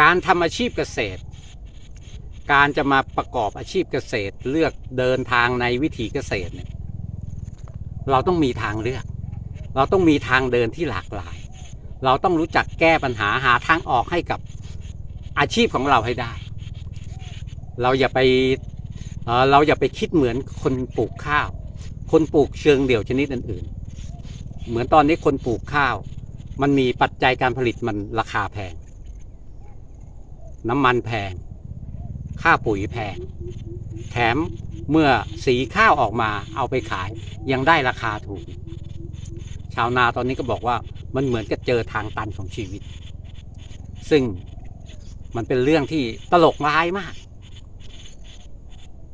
การทำอาชีพเกษตร การจะมาประกอบอาชีพเกษตร เลือกเดินทางในวิถีเกษตรเนี่ยเราต้องมีทางเลือก เราต้องมีทางเดินที่หลากหลาย เราต้องรู้จักแก้ปัญหาหาทางออกให้กับอาชีพของเราให้ได้ เราอย่าไปเเราอย่าไปคิดเหมือนคนปลูกข้าว คนปลูกเชิงเดี่ยวชนิดอื่นๆ เหมือนตอนนี้คนปลูกข้าว มันมีปัจจัยการผลิตมันราคาแพง น้ำมันแพง ค่าปุ๋ยแพง แถมเมื่อสีข้าวออกมาเอาไปขายยังได้ราคาถูก ชาวนาตอนนี้ก็บอกว่ามันเหมือนกับเจอทางตันของชีวิต ซึ่งมันเป็นเรื่องที่ตลกร้ายมาก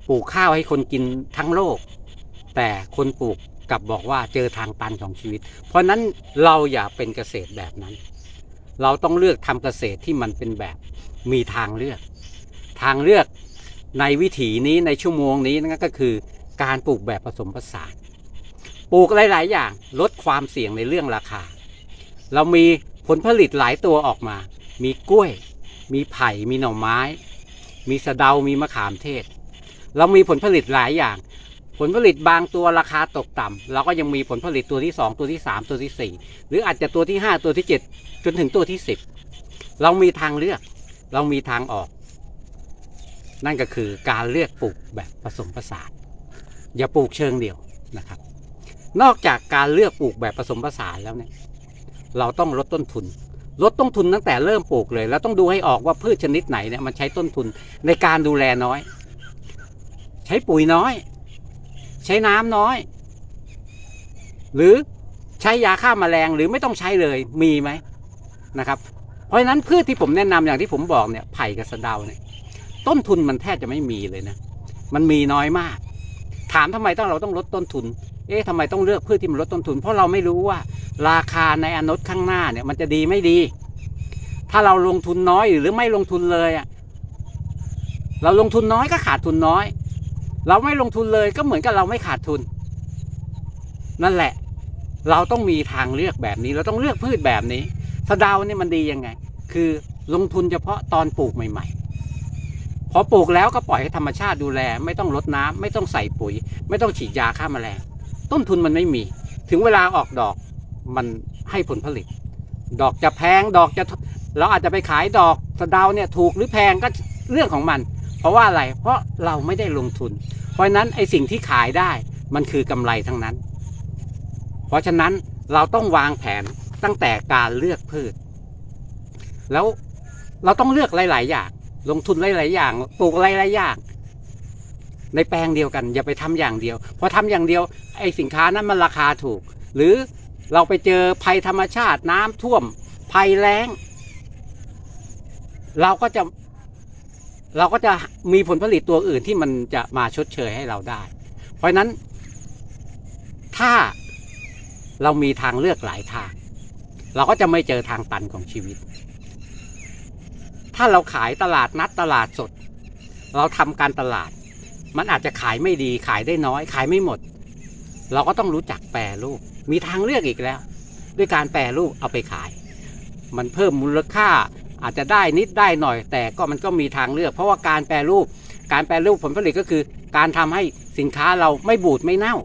ปลูกข้าวให้คนกินทั้งโลก แต่คนปลูกกลับบอกว่าเจอทางตันของชีวิต เพราะนั้นเราอย่าเป็นเกษตรแบบนั้น เราต้องเลือกทำเกษตรที่มันเป็นแบบ มีทางเลือก ทางเลือกในวิถีนี้ในชั่วโมงนี้นั่นก็คือการปลูกแบบผสมผสานปลูกหลาย ๆ อย่างลดความเสี่ยงในเรื่องราคา เรามีผลผลิตหลายตัวออกมา มีกล้วย มีไผ่ มีหน่อไม้ มีสะเดา มีมะขามเทศ เรามีผลผลิตหลายอย่าง ผลผลิตบางตัวราคาตกต่ำเราก็ยังมีผลผลิตตัวที่ 2 ตัวที่ 3 ตัวที่ 4 หรืออาจจะตัวที่ 5 ตัวที่ 7 จนถึงตัวที่ 10 เรามีทางเลือก เรามีทางออก นั่นก็คือการเลือกปลูกแบบผสมผสานอย่าปลูกเชิงเดี่ยวนะครับ นอกจากการเลือกปลูกแบบผสมผสานแล้วเนี่ยเราต้องลดต้นทุน ลดต้นทุนตั้งแต่เริ่มปลูกเลย แล้วต้องดูให้ออกว่าพืชชนิดไหนเนี่ยมันใช้ต้นทุนในการดูแลน้อย ใช้ปุ๋ยน้อย ใช้น้ำน้อย หรือใช้ยาฆ่าแมลงหรือไม่ต้องใช้เลยมีไหมนะครับ ราะฉะนั้นพืชที่ผมแนะนำอย่างที่ผมบอกเนี่ยไผ่กับสะเดาเนี่ยต้นทุนมันแทบจะไม่มีเลยนะ มันมีน้อยมาก ถามทำไมต้องเราต้องลดต้นทุน เอ๊ะทำไมต้องเลือกพืชที่มันลดต้นทุน เพราะเราไม่รู้ว่าราคาในอนาคตข้างหน้าเนี่ยมันจะดีไม่ดี ถ้าเราลงทุนน้อยหรือไม่ลงทุนเลยอะเราลงทุนน้อยก็ขาดทุนน้อย เราไม่ลงทุนเลยก็เหมือนกับเราไม่ขาดทุน นั่นแหละ เราต้องมีทางเลือกแบบนี้ เราต้องเลือกพืชแบบนี้สะเดาเนี่ยมันดียังไง คือลงทุนเฉพาะตอนปลูกใหม่ ๆ พอปลูกแล้วก็ปล่อยให้ธรรมชาติดูแล ไม่ต้องรดน้ำไม่ต้องใส่ปุ๋ย ไม่ต้องฉีดยาฆ่าแมลงต้นทุนมันไม่มี ถึงเวลาออกดอกมันให้ผลผลิต ดอกจะแพงดอกจะเราอาจจะไปขายดอกสะดาวเนี่ยถูกหรือแพงก็เรื่องของมัน เพราะว่าอะไรเพราะเราไม่ได้ลงทุน เพราะนั้นไอสิ่งที่ขายได้มันคือกำไรทั้งนั้น เพราะฉะนั้นเราต้องวางแผนตั้งแต่การเลือกพืช แล้วเราต้องเลือกหลาย ๆ อย่าง ลงทุนหลาย ๆ อย่าง ปลูกหลาย ๆ อย่าง ในแปลงเดียวกัน อย่าไปทำอย่างเดียว พอทำอย่างเดียว ไอ้สินค้านั้นมันราคาถูก หรือเราไปเจอภัยธรรมชาติน้ำท่วม ภัยแล้ง เราก็จะเราก็จะมีผลผลิตตัวอื่นที่มันจะมาชดเชยให้เราได้ เพราะนั้น ถ้าเรามีทางเลือกหลายทาง เราก็จะไม่เจอทางตันของชีวิต ถ้าเราขายตลาดนัดตลาดสด เราทำการตลาด มันอาจจะขายไม่ดีขายได้น้อย ขายไม่หมด เราก็ต้องรู้จักแปรรูป มีทางเลือกอีกแล้ว ด้วยการแปรรูปเอาไปขาย มันเพิ่มมูลค่าอาจจะได้นิดได้หน่อย แต่ก็มันก็มีทางเลือก เพราะว่าการแปรรูป การแปรรูปผลผลิตก็คือ การทำให้สินค้าเราไม่บูดไม่เน่า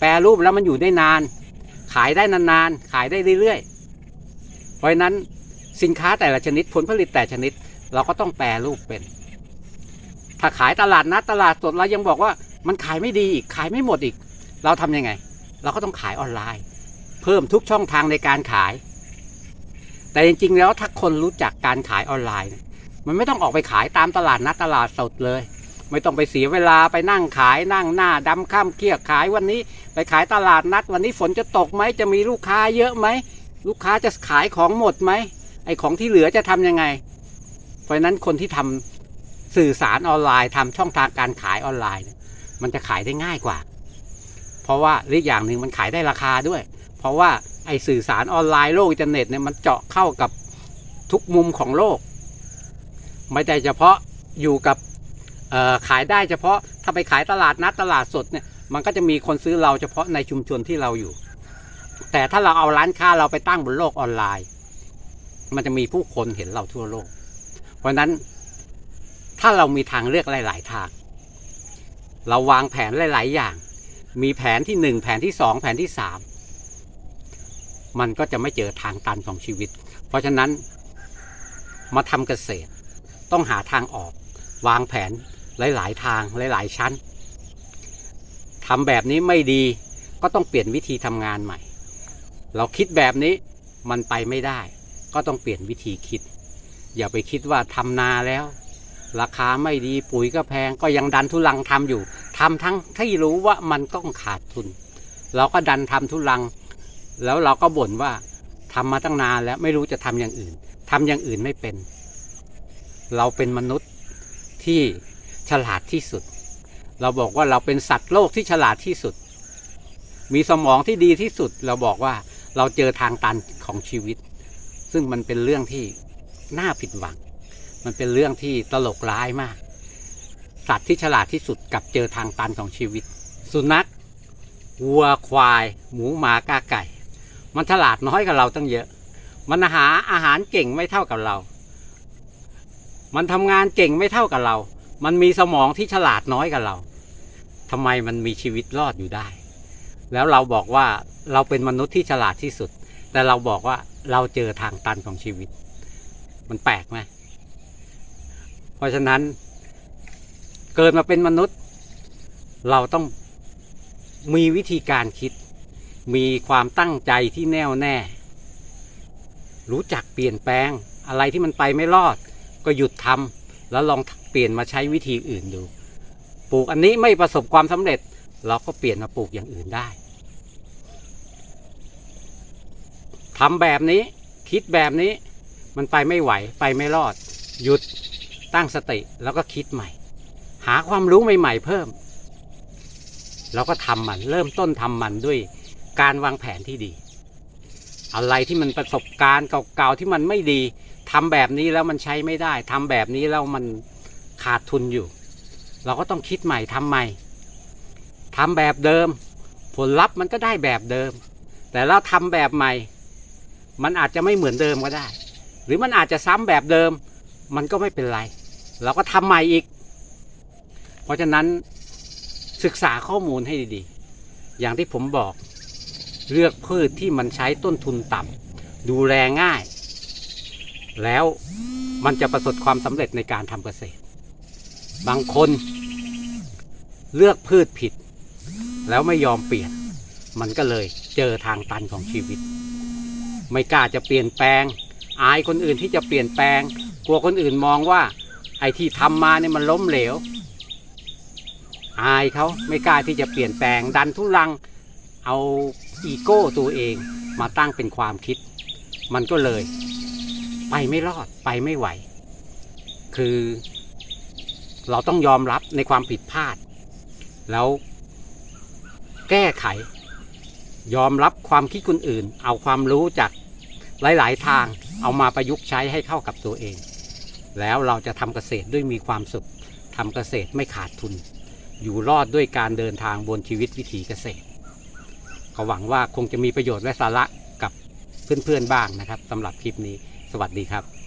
แปรรูปแล้วมันอยู่ได้นาน ขายได้นานๆขายได้เรื่อยๆเพราะนั้นสินค้าแต่ละชนิดผลผลิตแต่ชนิด เราก็ต้องแปรรูปเป็น ถ้าขายตลาดนัดตลาดสดเรายังบอกว่ามันขายไม่ดีอีกขายไม่หมดอีก เราทำยังไง เราก็ต้องขายออนไลน์ เพิ่มทุกช่องทางในการขาย แต่จริงๆแล้วถ้าคนรู้จักการขายออนไลน์ มันไม่ต้องออกไปขายตามตลาดนัดตลาดสดเลย ไม่ต้องไปเสียเวลาไปนั่งขายนั่งหน้าดำข้ามเกียกขายวันนี้ ไปขายตลาดนัด วันนี้ฝนจะตกไหมจะมีลูกค้าเยอะไหมลูกค้าจะขายของหมดไหมไอของที่เหลือจะทำยังไง เพราะนั้นคนที่ทำสื่อสารออนไลน์ทำช่องทางการขายออนไลน์ มันจะขายได้ง่ายกว่า เพราะว่าหรืออย่างหนึ่งมันขายได้ราคาด้วย เพราะว่าไอสื่อสารออนไลน์โลกอินเทอร์เน็ตเนี่ยมันเจาะเข้ากับทุกมุมของโลก ไม่ได้เฉพาะอยู่กับขายได้เฉพาะถ้าไปขายตลาดนัดตลาดสดเนี่ยมันก็จะมีคนซื้อเราเฉพาะในชุมชนที่เราอยู่ แต่ถ้าเราเอาร้านค้าเราไปตั้งบนโลกออนไลน์ มันจะมีผู้คนเห็นเราทั่วโลก เพราะนั้นถ้าเรามีทางเลือกหลาย ๆ ทาง เราวางแผนหลาย ๆ อย่าง มีแผนที่หนึ่งแผนที่สองแผนที่สามมันก็จะไม่เจอทางตันของชีวิต เพราะฉะนั้นมาทำเกษตร ต้องหาทางออก วางแผนหลาย ๆ ทางหลาย ๆ ชั้นทำแบบนี้ไม่ดีก็ต้องเปลี่ยนวิธีทำงานใหม่ เราคิดแบบนี้มันไปไม่ได้ ก็ต้องเปลี่ยนวิธีคิด อย่าไปคิดว่าทำนาแล้ว ราคาไม่ดีปุ๋ยก็แพงก็ยังดันทุลังทำอยู่ทำทั้งที่รู้ว่ามันต้องขาดทุน เราก็ดันทำทุลัง แล้วเราก็บ่นว่าทำมาตั้งนานแล้วไม่รู้จะทำอย่างอื่นทำอย่างอื่นไม่เป็น เราเป็นมนุษย์ที่ฉลาดที่สุด เราบอกว่าเราเป็นสัตว์โลกที่ฉลาดที่สุด มีสมองที่ดีที่สุด เราบอกว่าเราเจอทางตันของชีวิต ซึ่งมันเป็นเรื่องที่ น่าผิดหวัง มันเป็นเรื่องที่ตลกร้ายมาก สัตว์ที่ฉลาดที่สุดกับเจอทางตันของชีวิต สุนัขวัวควาย หมูหมากาไก่ มันฉลาดน้อยกว่าเราตั้งเยอะ มันหาอาหารเก่งไม่เท่ากับเรา มันทำงานเก่งไม่เท่ากับเรา มันมีสมองที่ฉลาดน้อยกว่าเราทำไมมันมีชีวิตรอดอยู่ได้ แล้วเราบอกว่าเราเป็นมนุษย์ที่ฉลาดที่สุด แต่เราบอกว่าเราเจอทางตันของชีวิต มันแปลกไหมเพราะฉะนั้น เกิดมาเป็นมนุษย์ เราต้องมีวิธีการคิด มีความตั้งใจที่แน่วแน่ รู้จักเปลี่ยนแปลง อะไรที่มันไปไม่รอด ก็หยุดทำแล้วลองเปลี่ยนมาใช้วิธีอื่นดู ปลูกอันนี้ไม่ประสบความสำเร็จ เราก็เปลี่ยนมาปลูกอย่างอื่นได้ทำแบบนี้คิดแบบนี้ มันไปไม่ไหวไปไม่รอด หยุดตั้งสติแล้วก็คิดใหม่ หาความรู้ใหม่ ๆ เพิ่มเราก็ทำมัน เริ่มต้นทำมันด้วยการวางแผนที่ดี อะไรที่มันประสบการณ์เก่าๆที่มันไม่ดีทำแบบนี้แล้วมันใช้ไม่ได้ทำแบบนี้แล้วมันขาดทุนอยู่ เราก็ต้องคิดใหม่ทำใหม่ทำแบบเดิม ผลลัพธ์มันก็ได้แบบเดิม แต่เราทำแบบใหม่ มันอาจจะไม่เหมือนเดิมก็ได้ หรือมันอาจจะซ้ำแบบเดิม มันก็ไม่เป็นไร เราก็ทำใหม่อีก เพราะฉะนั้นศึกษาข้อมูลให้ดีๆ อย่างที่ผมบอกเลือกพืชที่มันใช้ต้นทุนต่ำดูแลง่าย แล้วมันจะประสบความสำเร็จในการทำเกษตร บางคนเลือกพืชผิด แล้วไม่ยอมเปลี่ยน มันก็เลยเจอทางตันของชีวิต ไม่กล้าจะเปลี่ยนแปลง อายคนอื่นที่จะเปลี่ยนแปลง กลัวคนอื่นมองว่า ไอ้ที่ทำมาเนี่ยมันล้มเหลว อายเขาไม่กล้าที่จะเปลี่ยนแปลง ดันทุลัง เอาอีโก้ตัวเองมาตั้งเป็นความคิด มันก็เลย ไปไม่รอดไปไม่ไหว คือ เราต้องยอมรับในความผิดพลาด แล้วแก้ไข ยอมรับความคิดคนอื่น เอาความรู้จาก หลาย ๆ ทางเอามาประยุกต์ใช้ให้เข้ากับตัวเอง แล้วเราจะทำเกษตรด้วยมีความสุขทำเกษตรไม่ขาดทุน อยู่รอดด้วยการเดินทางบนชีวิตวิถีเกษตรก็หวังว่าคงจะมีประโยชน์และสาระกับเพื่อน ๆ บ้างนะครับสำหรับคลิปนี้ สวัสดีครับ